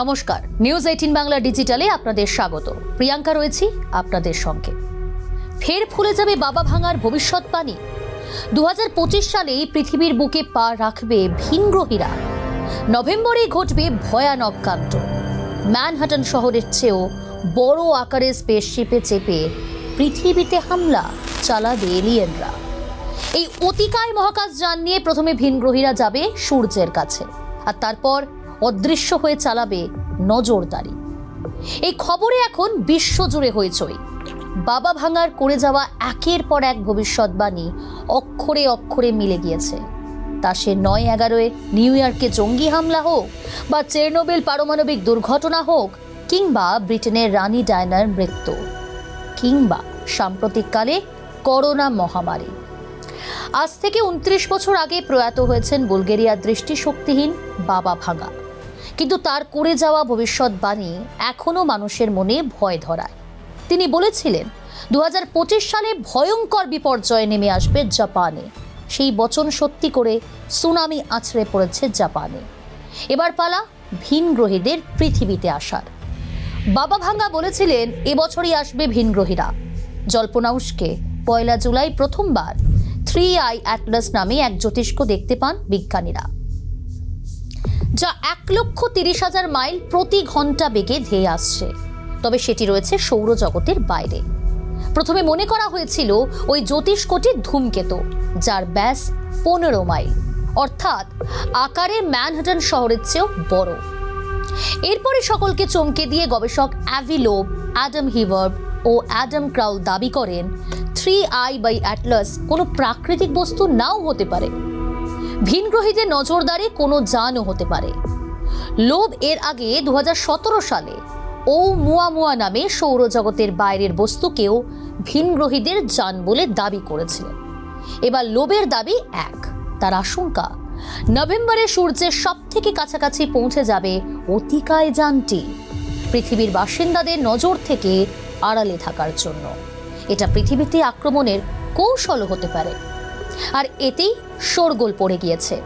নমস্কার news eighteen Bangla ডিজিটালে আপনাদের স্বাগত। প্রিয়াঙ্কা রয়েছি আপনাদের সঙ্গে। ফের ফুলে যাবে বাবা ভাঙার ভবিষ্যৎবাণী দু সালেই পৃথিবীর বুকে পা রাখবে ভিনগ্রহীরা নভেম্বরে ঘটবে ভয়ানক কাণ্ড। ম্যানহাটন শহরের চেয়েও বড় আকারে স্পেসশিপে চেপে পৃথিবীতে হামলা চালাবে এলিয়েনরা এই অতিকায় মহাকাশ যান নিয়ে প্রথমে ভিনগ্রহীরা যাবে সূর্যের কাছে। আর তারপর অদৃশ্য হয়ে চালাবে নজরদারি। এই খবরে এখন বিশ্বজুড়ে হইচই। বাবা ভাঙার করে যাওয়া একের পর এক ভবিষ্যৎবাণী অক্ষরে অক্ষরে মিলে গিয়েছে। তা সে নয় এগারোয় নিউ ইয়র্কে জঙ্গি হামলা হোক বা চেরনোবেল পারমাণবিক দুর্ঘটনা হোক কিংবা ব্রিটেনের রানী ডায়নার মৃত্যু কিংবা সাম্প্রতিককালে করোনা মহামারী। আজ থেকে উনত্রিশ বছর আগে প্রয়াত হয়েছেন বুলগেরিয়ার দৃষ্টিশক্তিহীন বাবা ভাঙা। কিন্তু তার করে যাওয়া ভবিষ্যৎবাণী এখনও মানুষের মনে ভয় ধরায়। তিনি বলেছিলেন দু হাজার পঁচিশ সালে ভয়ঙ্কর বিপর্যয় নেমে আসবে জাপানে। সেই বচন সত্যি করে সুনামি আছড়ে পড়েছে জাপানে। এবার পালা ভিনগ্রহীদের পৃথিবীতে আসার। বাবা ভাঙ্গা বলেছিলেন এবছরই আসবে ভিনগ্রহীরা। জল্পনা উস্কে, পয়লা জুলাই প্রথমবার, থ্রি আই অ্যাটলাস নামে এক জ্যোতিষ্ক দেখতে পান বিজ্ঞানীরা। যা এক লক্ষ তিরিশ হাজার মাইল প্রতি ঘণ্টা বেগে ধেয়ে আসছে। তবে সেটি রয়েছে সৌরজগতের বাইরে। প্রথমে মনে করা হয়েছিল ওই জ্যোতিষ্কটি ধূমকেতু, যার ব্যাস পনেরো মাইল। অর্থাৎ আকারে ম্যানহাটন শহরের চেয়েও বড়। এরপরে সকলকে চমকে দিয়ে গবেষক অ্যাভিলোভ অ্যাডাম হিভার্ব ও অ্যাডাম ক্রাউল দাবি করেন, থ্রি আই বাই অ্যাটলাস কোনো প্রাকৃতিক বস্তু নাও হতে পারে। ভিনগ্রহীদের নজরদারি কোনো যানও হতে পারে। লোভ এর আগে দু হাজার সতেরো সালে ও মুয়া নামে সৌরজগতের বাইরের বস্তুকেও ভিনগ্রহীদের যান বলে দাবি করেছিলেন। এবার লোভের দাবি এক। তার আশঙ্কা, নভেম্বরে সূর্যের সব থেকে কাছাকাছি পৌঁছে যাবে অতিকায় যানটি। পৃথিবীর বাসিন্দাদের নজর থেকে আড়ালে থাকার জন্য। এটা পৃথিবীতে আক্রমণের কৌশলও হতে পারে। আর এতেই শোরগোল পড়ে গিয়েছে।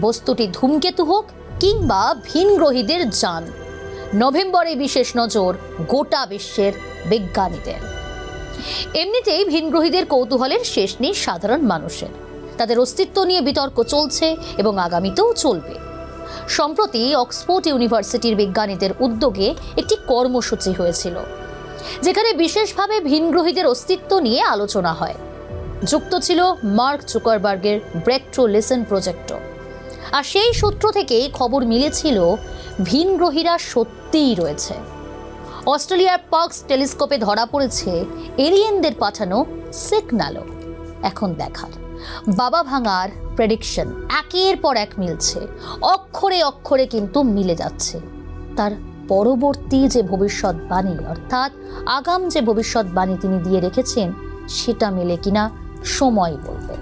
বস্তুটি ধূমকেতু হোক কিংবা ভিনগ্রহীদের যান, নভেম্বরে বিশেষ নজর গোটা বিশ্বের বিজ্ঞানীদের। এমনিতেই ভিনগ্রহীদের কৌতূহলের শেষ নেই সাধারণ মানুষের। তাদের অস্তিত্ব নিয়ে বিতর্ক চলছে এবং আগামীতেও চলবে। সম্প্রতি অক্সফোর্ড ইউনিভার্সিটির বিজ্ঞানীদের উদ্যোগে একটি কর্মসূচি হয়েছিল, যেখানে বিশেষভাবে ভিনগ্রহীদের অস্তিত্ব নিয়ে আলোচনা হয়। যুক্ত ছিল মার্ক জুকারবার্গের ব্রেক ট্রু লিসন প্রজেক্টও। আর সেই সূত্র থেকেই খবর মিলেছিল, ভিনগ্রহীরা সত্যিই রয়েছে। অস্ট্রেলিয়ার পার্কস টেলিস্কোপে ধরা পড়েছে এলিয়েনদের পাঠানো সিগনালও। এখন দেখার। বাবা ভাঙার প্রেডিকশন একের পর এক মিলছে। অক্ষরে অক্ষরে কিন্তু মিলে যাচ্ছে। তার পরবর্তী যে ভবিষ্যৎবাণী, অর্থাৎ আগাম যে ভবিষ্যৎবাণী তিনি দিয়ে রেখেছেন, সেটা মেলে কিনা? সময় বলবে।